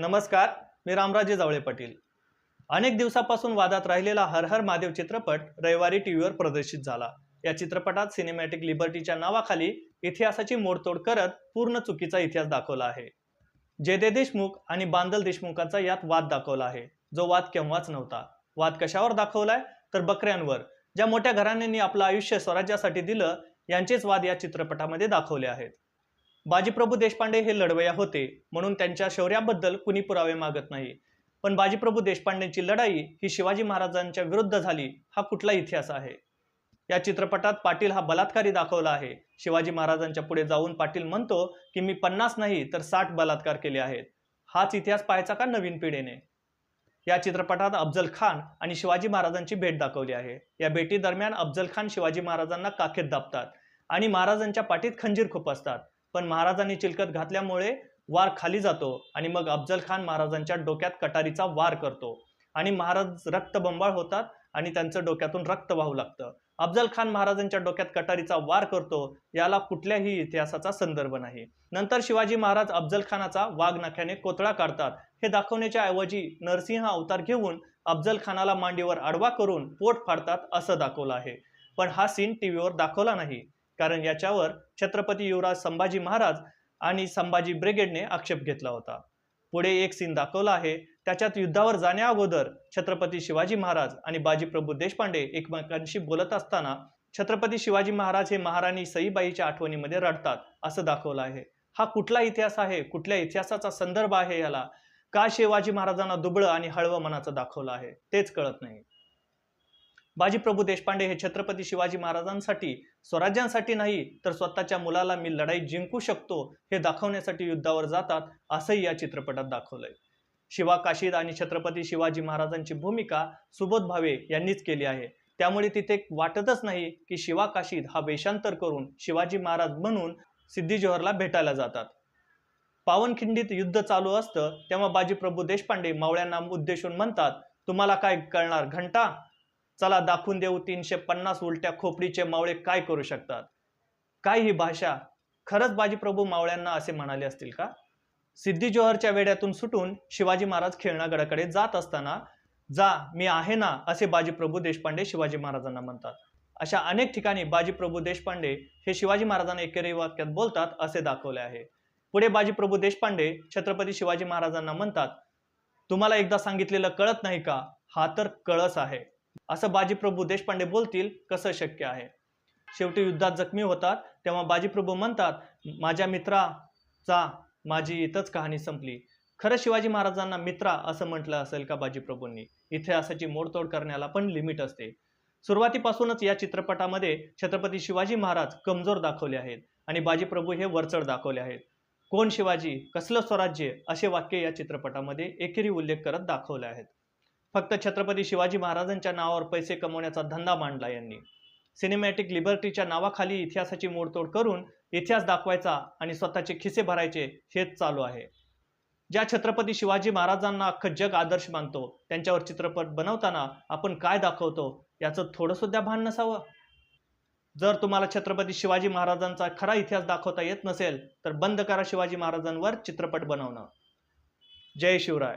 नमस्कार मी रामराजे जावळे पाटील. अनेक दिवसापासून वादात राहिलेला हर हर महादेव चित्रपट रविवारी टीव्हीवर प्रदर्शित झाला. या चित्रपटात सिनेमॅटिक लिबर्टीच्या नावाखाली इतिहासाची मोडतोड करत पूर्ण चुकीचा इतिहास दाखवला आहे. जयदे देशमुख आणि बांदल देशमुखांचा यात वाद दाखवला आहे. जो वाद केव्हाच नव्हता. वाद कशावर दाखवलाय? तर बकऱ्यांवर. ज्या मोठ्या घराण्यांनी आपलं आयुष्य स्वराज्यासाठी दिलं यांचेच वाद या चित्रपटामध्ये दाखवले आहेत. बाजीप्रभू देशपांडे हे लढवया होते म्हणून त्यांच्या शौर्याबद्दल कुणी पुरावे मागत नाही. पण बाजीप्रभू देशपांडेंची लढाई ही शिवाजी महाराजांच्या विरुद्ध झाली हा कुठला इतिहास आहे? या चित्रपटात पाटील हा बलात्कारी दाखवला आहे. शिवाजी महाराजांच्या पुढे जाऊन पाटील म्हणतो की मी पन्नास नाही तर साठ बलात्कार केले आहेत. हाच इतिहास पाहायचा का नवीन पिढीने? या चित्रपटात अफजल खान आणि शिवाजी महाराजांची भेट दाखवली आहे. या भेटीदरम्यान अफजल खान शिवाजी महाराजांना काखेत दाबतात आणि महाराजांच्या पाठीत खंजीर खुपसतात. पण महाराजांनी चिलकत घातल्यामुळे वार खाली जातो आणि मग अफजल खान महाराजांच्या डोक्यात कटारीचा वार करतो. आणि महाराज रक्तबंबाळ होतात आणि त्यांचं डोक्यातून रक्त वाहू लागतं. अफजल खान महाराजांच्या डोक्यात कटारीचा वार करतो याला कुठल्याही इतिहासाचा संदर्भ नाही. नंतर शिवाजी महाराज अफजल खानाचा वाघ नख्याने कोतळा काढतात. हे दाखवण्याच्या ऐवजी नरसिंह अवतार घेऊन अफजल खानाला मांडीवर आडवा करून पोट फाडतात असं दाखवलं आहे. पण हा सीन टीव्हीवर दाखवला नाही. कारण याच्यावर छत्रपती युवराज संभाजी महाराज आणि संभाजी ब्रिगेडने आक्षेप घेतला होता. पुढे एक सीन दाखवला आहे. त्याच्यात युद्धावर जाण्या अगोदर छत्रपती शिवाजी महाराज आणि बाजीप्रभू देशपांडे एकमेकांशी बोलत असताना छत्रपती शिवाजी महाराज हे महाराणी सईबाईच्या आठवणीमध्ये रडतात असं दाखवलं आहे. हा कुठला इतिहास आहे? कुठल्या इतिहासाचा संदर्भ आहे याला? का शिवाजी महाराजांना दुबळं आणि हळवं मनाचं दाखवलं आहे? तेच कळत नाही. बाजीप्रभू देशपांडे हे छत्रपती शिवाजी महाराजांसाठी स्वराज्यांसाठी नाही तर स्वतःच्या मुलाला मी लढाई जिंकू शकतो हे दाखवण्यासाठी युद्धावर जातात असंही या चित्रपटात दाखवलंय. शिवा काशीद आणि छत्रपती शिवाजी महाराजांची भूमिका सुबोध भावे यांनीच केली आहे. त्यामुळे तिथे वाटतच नाही की शिवा काशीद हा वेषांतर करून शिवाजी महाराज म्हणून सिद्धी जोहरला भेटायला जातात. पावनखिंडीत युद्ध चालू असतं तेव्हा बाजीप्रभू देशपांडे मावळ्यांना उद्देशून म्हणतात तुम्हाला काय कळणार घंटा? चला दाखवून देऊ तीनशे पन्नास उलट्या खोपडीचे मावळे काय करू शकतात? काय ही भाषा? खरंच बाजीप्रभू मावळ्यांना असे म्हणाले असतील का? सिद्धी जोहरच्या वेड्यातून सुटून शिवाजी महाराज खेळणागडाकडे जात असताना जा मी आहे ना असे बाजीप्रभू देशपांडे शिवाजी महाराजांना म्हणतात. अशा अनेक ठिकाणी बाजीप्रभू देशपांडे हे शिवाजी महाराजांना एकेरी वाक्यात बोलतात असे दाखवले आहे. पुढे बाजीप्रभू देशपांडे छत्रपती शिवाजी महाराजांना म्हणतात तुम्हाला एकदा सांगितलेलं कळत नाही का? हा तर कळस आहे. असं बाजीप्रभू देशपांडे बोलतील कसं शक्य आहे? शेवटी युद्धात जखमी होतात तेव्हा बाजीप्रभू म्हणतात माझ्या मित्राचा माझी इथंच कहाणी संपली. खरं शिवाजी महाराजांना मित्रा असं म्हटलं असेल का बाजीप्रभूंनी? इतिहासाची मोडतोड करण्याला पण लिमिट असते. सुरुवातीपासूनच या चित्रपटामध्ये छत्रपती शिवाजी महाराज कमजोर दाखवले आहेत आणि बाजीप्रभू हे वरचढ दाखवले आहेत. कोण शिवाजी? कसलं स्वराज्य? असे वाक्य या चित्रपटामध्ये एकेरी उल्लेख करत दाखवले आहेत. फक्त छत्रपती शिवाजी महाराजांच्या नावावर पैसे कमवण्याचा धंदा मांडला यांनी. सिनेमॅटिक लिबर्टीच्या नावाखाली इतिहासाची मोडतोड करून इतिहास दाखवायचा आणि स्वतःचे खिसे भरायचे हेच चालू आहे. ज्या छत्रपती शिवाजी महाराजांना अख्खं जग आदर्श मानतो त्यांच्यावर चित्रपट बनवताना आपण काय दाखवतो याचं थोडं सुद्धा भान नसावं. जर तुम्हाला छत्रपती शिवाजी महाराजांचा खरा इतिहास दाखवता येत नसेल तर बंद करा शिवाजी महाराजांवर चित्रपट बनवणं. जय शिवराय.